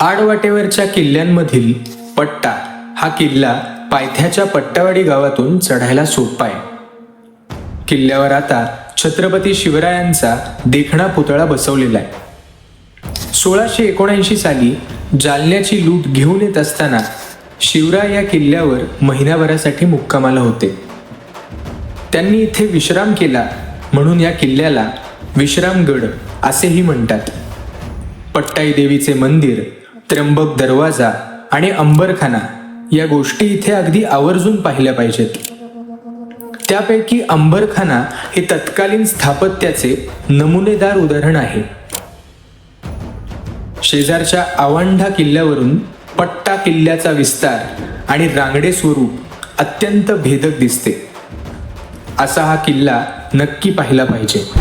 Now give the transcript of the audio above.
आडवाटेवरच्या किल्ल्यांमधील पट्टा हा किल्ला पायथ्याच्या पट्टावाडी गावातून चढायला सोपा आहे. किल्ल्यावर आता छत्रपती शिवरायांचा देखणा पुतळा बसवलेला आहे. सोळाशे एकोणऐंशी साली जालन्याची लूट घेऊन येत असताना शिवराय या किल्ल्यावर महिनाभरासाठी मुक्कामाला होते. त्यांनी इथे विश्राम केला म्हणून या किल्ल्याला विश्रामगड असेही म्हणतात. पट्टाई देवीचे मंदिर त्र्यंबक दरवाजा आणि अंबरखाना या गोष्टी इथे अगदी आवर्जून पाहिल्या पाहिजेत. त्यापैकी अंबरखाना हे तत्कालीन स्थापत्याचे नमुनेदार उदाहरण आहे. शेजारच्या आवांढा किल्ल्यावरून पट्टा किल्ल्याचा विस्तार आणि रांगडे स्वरूप अत्यंत भेदक दिसते. असा हा किल्ला नक्की पाहिला पाहिजे.